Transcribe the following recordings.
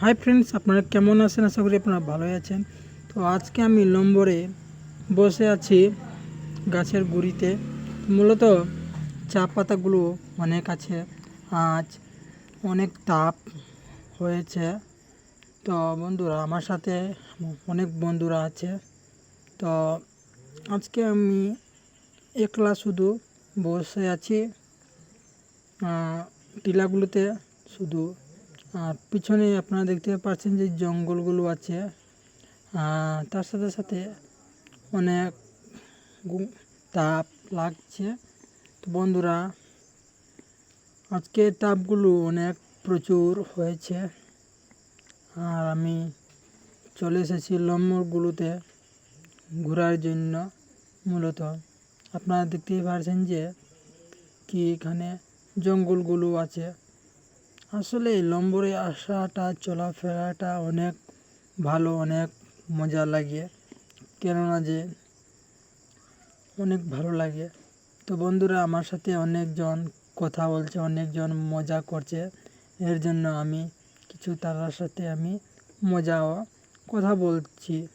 Hi friends আপনারা কেমন আছেন? আশা করি আপনারা ভালোই আছেন। তো আজকে আমি নম্বরে বসে আছি গাছের গুঁড়িতে। মূলত চা পাতাগুলো অনেক আছে। আজ অনেক তাপ হয়েছে। তো বন্ধুরা, আমার সাথে অনেক বন্ধুরা আছে। তো আজকে আমি একলা শুধু বসে আছি। টিলাগুলোতে শুধু আর পিছনে আপনারা দেখতে পাচ্ছেন যে জঙ্গলগুলো আছে তার সাথে সাথে অনেক তাপ লাগছে। তো বন্ধুরা, আজকে তাপগুলো অনেক প্রচুর হয়েছে। আর আমি চলে এসেছি লম্বরগুলোতে ঘোরার জন্য মূলত। আপনারা দেখতেই পারছেন যে কি এখানে জঙ্গলগুলো আছে। আসলে লম্বরে আসাটা, চলাফেরাটা অনেক ভালো, অনেক মজা লাগে। কেননা যে, অনেক ভালো লাগে। তো বন্ধুরা, আমার সাথে অনেকজন কথা বলছে, অনেকজন মজা করছে। এর জন্য আমি কিছু তারার সাথে আমি মজা কথা বলছি।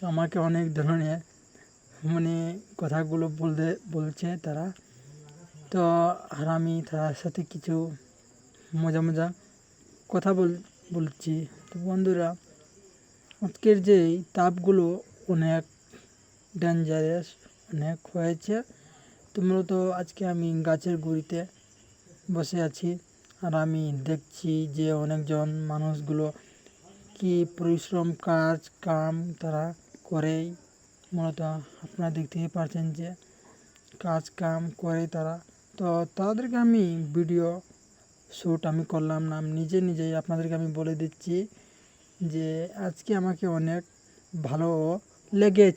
তো আমাকে অনেক ধরনের মানে কথাগুলো বলতে বলছে তারা। তো আর আমি তার সাথে কিছু মজা মজা কথা বল, বলছি। তো বন্ধুরা, আজকের যে তাপগুলো অনেক ডেঞ্জারাস অনেক হয়েছে, তো মূলত আজকে আমি গাছের গুঁড়িতে বসে আছি। আর আমি দেখছি যে অনেকজন মানুষগুলো কি পরিশ্রম, কাজ, কাম তারা করেই। মূলত আপনারা দেখতেই পারছেন যে কাজ, কাম করে তারা। তো তাদেরকে আমি ভিডিও শ্যুট আমি করলাম না। নিজে নিজেই আপনাদেরকে আমি বলে দিচ্ছি যে আজকে আমাকে অনেক ভালো লেগেছে।